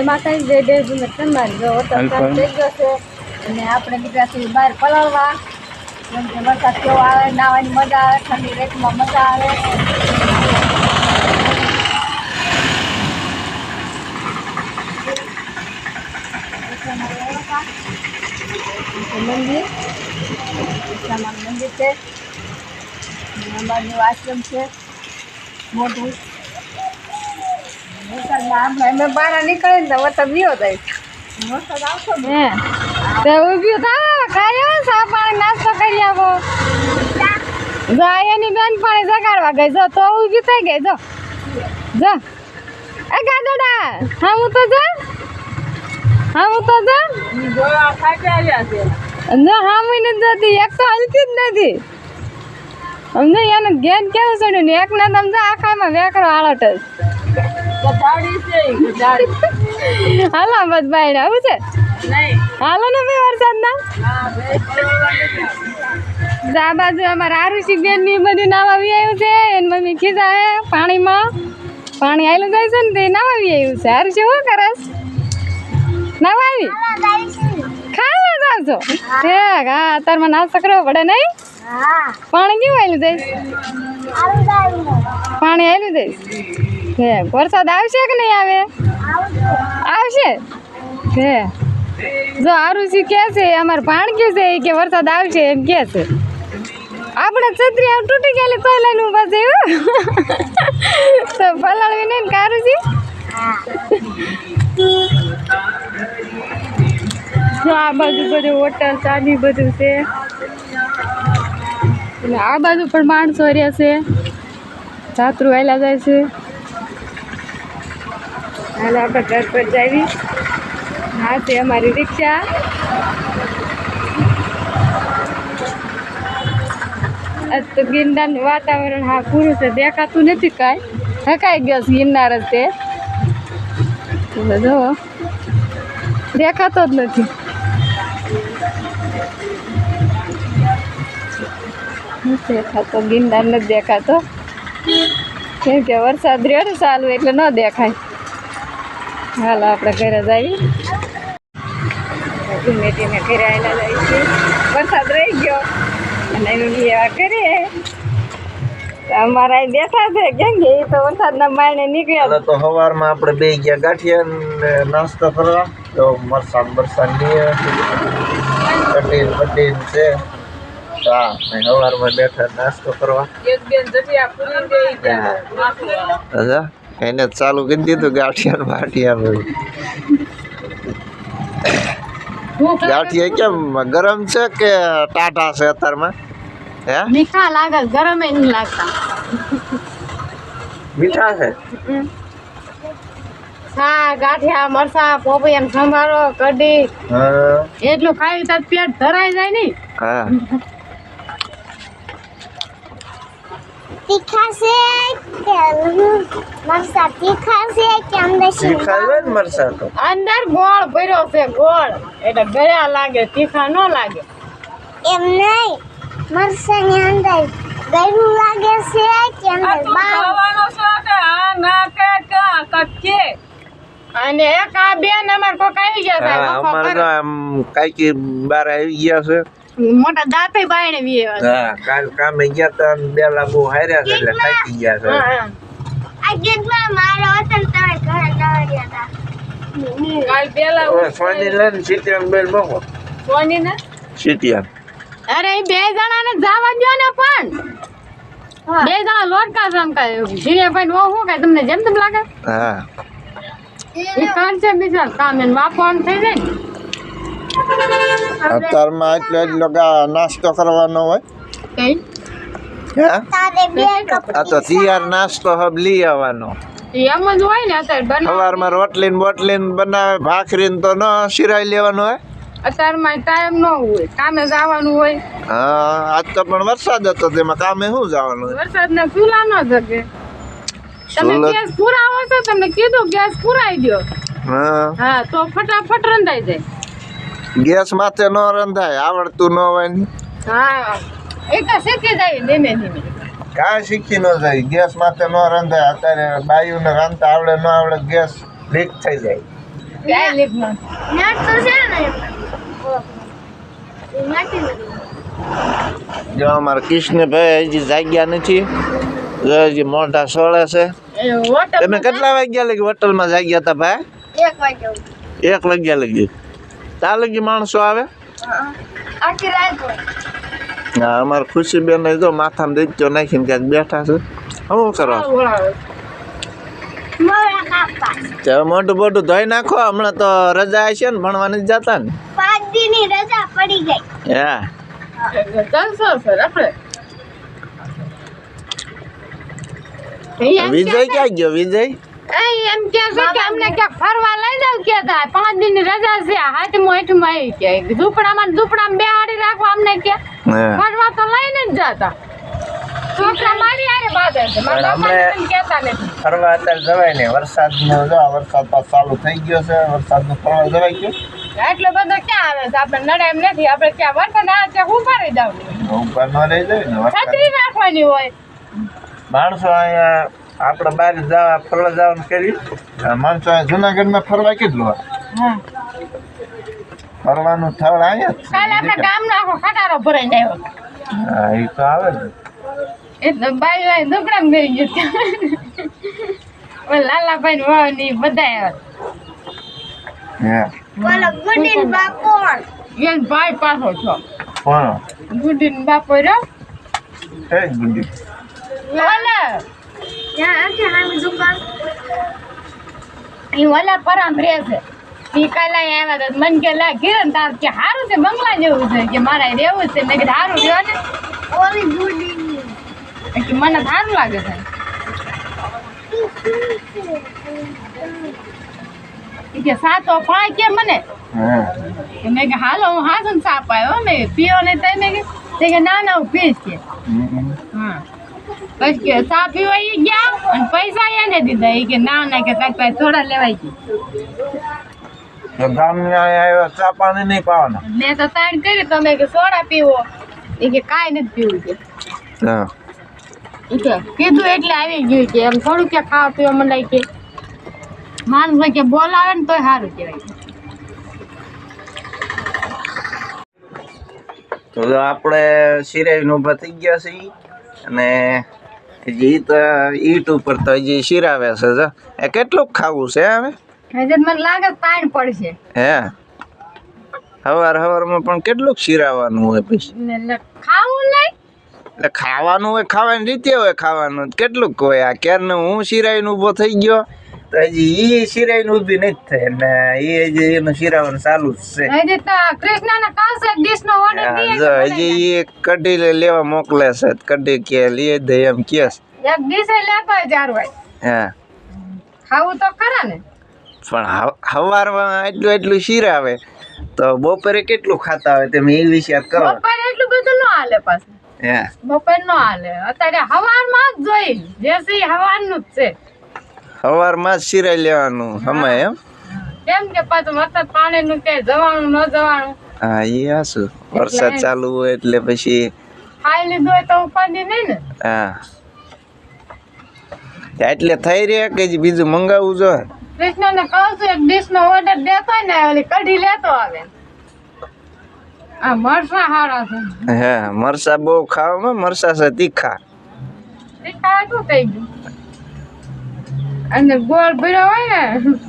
તેમાં કઈ બે બે મિનિટ તમારી જો વરસાદ થઈ ગયો છે અને આપણે ગુજરાતી બહાર પલાળવા. કે વરસાદ કેવો આવે નાવાની મજા આવે ઠંડી રેતમાં મજા આવે. મંદિર. ઈશામાં મંદિર છે. અને આશ્રમ છે. મોટું. વરસાદમાં બહાર નીકળે ને વરસાદ વિયો જાય. વરસાદ આવતો ને? તે થાવ ખાયો સા પાણી નાસ્તો કરી આવો જા એની બેન પાણી જગાડવા ગઈ જો તો ઊભી થઈ ગઈ જો. જો. એ ગાદડા હા હું તો જા. હા હું તો જા જો હા હું જતી એક તો હલતી જ નથી. અમને એનું ગેન કેવું ચડ્યું ને એક ના તમે આખામાં વેકરો આળટ જ. હાલો બસ બાયડ આવું છે? હાલો ને ભાઈ વરસાદના? આ બાજુ અમારા આરુષિ બેનની બધી નાવા આવી આવ્યું છે એની મમ્મી ખીજા હે પાણીમાં પાણી આવેલું જાય છે ને તે નાવા આવી આવ્યું છે. આરુષિ શું કરસ? નાવા આવી? જાવ છો હે હા અત્યારમાં નાસ્તો કરવો પડે નહીં? પાણી કેવું આવેલું જઈશ પાણી આવેલું જઈશ હે વરસાદ આવશે કે નહીં આવે? આવશે. હે. જો આરુષિ કે છે અમારે ભાણ કે છે કે વરસાદ આવશે એમ કે છે. આપણે છત્રી આમ તૂટી ગયેલી તો લઈને ઊભા છે એવું તો પલાળવી નહીં ને કારુષિ આ બાજુ બધું હોટલ ચાની બધું છે. એટલે આ બાજુ પણ માણસો રહ્યા છે. જાત્રુ આવેલા જાય છે. હાલ આપણે ઘર પર જાવી હા છે અમારી રિક્ષા. આજ તો ગિરનારનું વાતાવરણ હા પૂરું છે, દેખાતું નથી કાંઈ. થકાઈ ગયો છે ગિરનાર જ તે. બધો દેખાતો જ નથી. દેખાતો ગિરનાર નથી દેખાતો. કેમ કે વરસાદ રહ્યો ને ચાલુ એટલે ન દેખાય. હાલો, આપણે ઘરે જઈએ ધીમે ધીમે ઘરે આવેલા જાય વરસાદ રહી ગયો. અને એનું એવા કરીએ. અમારા બેઠા છે, કેમ કે એ તો વરસાદના માયને નીકળ્યા તો સવારમાં આપણે બે ગયા ગાંઠિયા નાસ્તો કરવા. તો વરસાદ વરસાદ લઈએ કટીન બટીન છે. હા ને સવારમાં બેઠા નાસ્તો કરવા. અચ્છા એને ચાલુ કરી દીધું ગાંઠિયા બાઠિયા ગાંઠિયા કેમ ગરમ છે કે ટાટા છે અત્યારમાં? હે? મીઠા લાગે ગરમ નહીં લાગતા. મીઠા છે? હા ગાંઠિયા મરસા પોપી એમ સંભારો કઢી. હા. એટલું ખાઈ તો પેટ ધરાઈ જાય નહીં હા. તીખા છે કે મરસા તીખા છે કે અંદર તીખા ને મરસા તો. અંદર ગોળ ભર્યો છે ગોળ. એટલે ગળ્યા લાગે તીખા ન લાગે. એમ નહીં. મરસાની અંદર ગળું લાગે છે કે અંદર અને એક આ બેન અમાર કોક આવી ગયા સાહેબ અમાર તો આમ કાંઈક બાર આવી ગયા છે. મોટા દાંતે બાયણે વી હા કાલ કામે ગયા તો ને બે લાગુ હાર્યા છે એટલે થાકી ગયા છે. આ ગીતમાં મારો વતન તમે ઘરે દોડ્યા હતા. કાલ પેલા સોની લઈને સીટિયાન બેન મોકો. સોની ને સીટિયાન. અરે બે જણા ને જવા દો ને પણ. બે જણા લોટકા છે એમ કાંઈ. જીરે ભાઈ ઓ શું કાય તમને જેમ તેમ લાગે? હા. એ કાન છે બીજા કામ એને વાપવાનું થઈ જાય અત્યારમાં એટલો નાસ્તો કરવાનો હોય. કઈ? આ તો તૈયાર નાસ્તો હબ લઈ આવવાનો. એમ જ હોય ને અત્યારે સવારમાં રોટલી ને બોટલી બનાવે ભાખરી તો ન સિરાઈ લેવાનું હોય. અત્યારમાં ટાઈમ ન હોય કામે જવાનું હોય. હા આજ તો પણ વરસાદ હતો તેમાં કામે શું જવાનું હોય? વરસાદ ને ચૂલા ન તમે ગેસ પુરાવો છો તમને કીધું ગેસ પુરાઈ દો હા. હા તો ફટાફટ રંધાઈ જાય. ગેસ માથે ન રંધાય આવડતું ન હોય ને. હા એ તો શીખી જાય ધીમે ધીમે. કાંઈ શીખી ન જાય ગેસ માથે ન રંધાય અત્યારે બાયુને રાંધતા આવડે ન આવડે ગેસ લીક થઈ જાય. ક્યાં લીક ન? તો છે ને. જો અમારા કૃષ્ણભાઈ હજી જાગ્યા નથી. જો મોઢા સોળે છે. એ તમે કેટલા વાગ્યા લગી હોટલમાં જાગ્યા હતા ભાઈ? એક વાગ્યો લગી. ત્યાં લગી માણસો આવે? અમારે ખુશી બેન હા અમારે ખુશીબેન જો માથામાં દીધો નાખીને ક્યાંક બેઠા છે. શું કરવા? મોઢું મોટું મોટું ધોઈ નાખો. હમણાં તો રજા હશે ને ભણવાની જતા ને? પાંચ દીની રજા પડી ગઈ. હા. ચાલશો સર આપણે વિજય ક્યાં ગયો વિજય? એમ કે છે કે અમને ક્યાંક ફરવા લઈ જાવ કે થાય પાંચ દિન રજા છે હાથ મોઠ આવી કે ઝૂંપડામાં ઝૂંપડામાં બેહાડી રાખવા અમને કે. ફરવા તો લઈને જ જતા. છોકરા મારી આરે બાધે છે. મારા બાપા કહેતા નથી. ફરવા અત્યારે જવાય ને વરસાદ નો જો વરસાદ તો ચાલુ થઈ ગયો છે. વરસાદ નો ફરવા જવાય ગયો. એટલો બધો ક્યાં આવે છે? આપણે નડે એમ નથી. આપણે ક્યાં વરસાદ આવે છે હું ફરી દઉં ઉપર ન રહી જાય ને છત્રી રાખવાની હોય. માણસો અહીંયા આપણે બહાર જવા ફરવા જવાનું કરી માણસો અહીંયા જુનાગઢમાં ફરવા કેટલું હોય. ફરવાનું સ્થળ અહીંયા ગામનો આખો ખટારો ભરાઈને આવ્યો. હા એ તો આવે ને એટલે બાઈ બાઈ દુકડામ ગઈ ગયું. લાલાભાઈ વાવની બધા હા. બોલો ગુડીન બાપો એન ભાઈ પાછો છો. કોણ? બાપો રહ્યો. ગુંડી. ઓલા. ત્યાં આખી હામી દુકાન ઈ ઓલા પરામ રહે છે. ઈ કાલે આવ્યા હતા મન કે લા કિરણ તાર કે સારું છે બંગલા જેવું છે કે મારે રહેવું છે. મેં કીધું સારું રહ્યો ને. ઓલી ગુડીની કે મને સારું લાગે છે. કે સાતો પાય કે મને? હા. કે મેં કે હાલો હું હાસન સાપ આવ્યો મેં પીઓ નહીં તો મેં કે કે ના ના હું પીશ કે. પછી પીવા ઈ ગયા અને પૈસા એને દીધા. એ કે ના ના કે તાર પાસે થોડા લેવાય તો ગામને આવ્યા ચા પાણી નહીં પાવાના? મેં તો તાણ કરી તમે કે સોડા પીવો. એ કે કાંઈ નથી પીવું કે. હા. કે કીધું એટલે આવી ગયું કે એમ થોડું કે ખાવા પીવા મંડાય કે. માણસ કે બોલાવે ને તોય સારું કહેવાય. તો આપણે સિરાઈને ઊભા થઈ ગયા છીએ અને હજી તો ઈટ ઉપર તો હજી શિરાવે છે જો. એ કેટલું ખાવું છે હવે? હજે મને લાગે છે પડશે. હે? હવાર હવારમાં પણ કેટલુંક શિરાવાનું હોય પછી? ખાવું નહીં એટલે ખાવાનું હોય ખાવાની રીતે હોય ખાવાનું. કેટલુંક હોય આ? ક્યારનો હું શિરાઈને ઊભો થઈ ગયો? તો હજી એ શિરાઈને ઊભી નથી થઈ ને એ હજી એનું શિરાવાનું ચાલુ જ છે. હજે તો કૃષ્ણને ઓર્ડર હજી એ કઢી લેવા મોકલે છે કઢી કે લઈ દે એમ કે એક ડીશ લેતો હોય. હા. ખાવું તો ખરા ને. પણ હવ- હવારમાં એટલું એટલું શિરાવે તો બપોરે કેટલું ખાતા હોય તમે એ વિશે કરો બપોરે એટલું બધું ન હાલે પાછું. હે. બપોર નો હાલે. અત્યારે હવારમાં જ જોઈ જે ઈ હવારનું જ છે. હવારમાં જ સિરાઈ લેવાનું સમય એમ? કેમ કે પાછું વરસાદ પાણી નું કે જવાનું ન જવાનું? હા એ હાસું વરસાદ ચાલુ હોય એટલે પછી ખાઈ લીધું હોય તો ઉપાધિ નહીં ને? હા. એટલે થઈ રહે કે બીજું મંગાવવું જોઈએ કૃષ્ણને કહું છું એક ડીશ નો ઓર્ડર દેતો ને ઓલી કઢી લેતો આવે. આ મરસા હારા છે. હે મરસા બહુ ખાવામાં મરસા છે તીખા. તીખા શું થઈ ગયું? અને ગોળ ભર્યો હોય ને?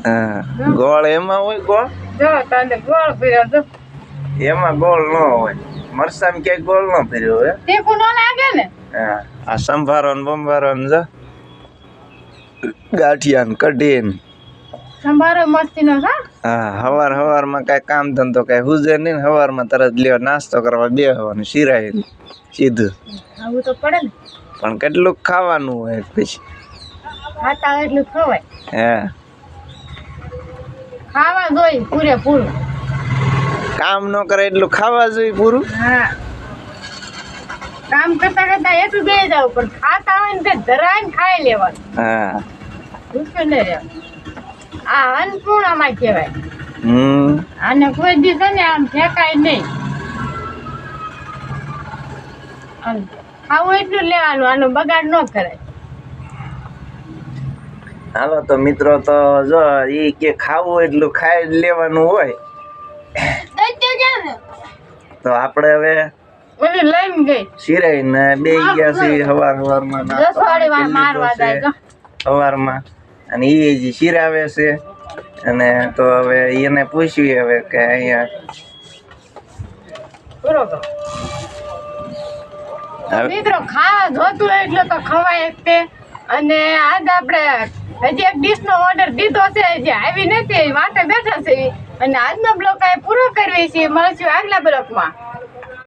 હા. ગોળ એમાં હોય ગોળ? જો તને ગોળ ભર્યો તો એમાં ગોળ ન હોય. મરસામ કે ગોળ ન ભર્યો હોય. તીખું ન લાગે ને? હા. આ સંભારો ને બંભારો ને જો. ગાંઠિયા ને કઢી ને સંભારો મસ્તી નો હા હવારમાં કાંઈ કામ ધંધો કઈ હુજે નહીં ને હવારમાં તરત લ્યો નાસ્તો કરવા બેસવાનું શિરાય. સીધું. આવું તો પડે ને. પણ કેટલું ખાવાનું હોય પછી. ખાતા હોય એટલું ખવાય. હે. ખાવા જોઈએ પૂરેપૂરું. કામ ન કરે એટલું ખાવા જોઈએ પૂરું? હા. કામ કરતા કરતા એટલું બે જાવ પણ ખાતા હોય ને ધરાઈને ખાઈ લેવાનું. હા. ભૂખ્યું નહીં રહેવાનું આ અન્નપૂર્ણામાં કહેવાય. હમ. આને કોઈ દી છે ને આમ ફેંકાય નહીં. ખાવું એટલું લેવાનું આનો બગાડ ન કરાય. હાલો તો મિત્રો તો જો ઈ કે ખાવું એટલું ખાઈ લેવાનું હોય. તો આપણે હવે ઓલી લઈને ગઈ. શિરાઈને બે ગયા હવાર છે હવારમાં. અને એ જે શિરાવે છે. અને તો હવે એને પૂછ્યું હવે કે અહીંયા મિત્રો ખાવા જોતું એટલે તો ખવાય તે. અને આજ આપણે હજી એક ડીશ નો ઓર્ડર દીધો છે જે આવી નથી વાટે બેઠા છે. અને આજનો બ્લોક આ પૂરો કરવી છે, મળશું આગલા બ્લોકમાં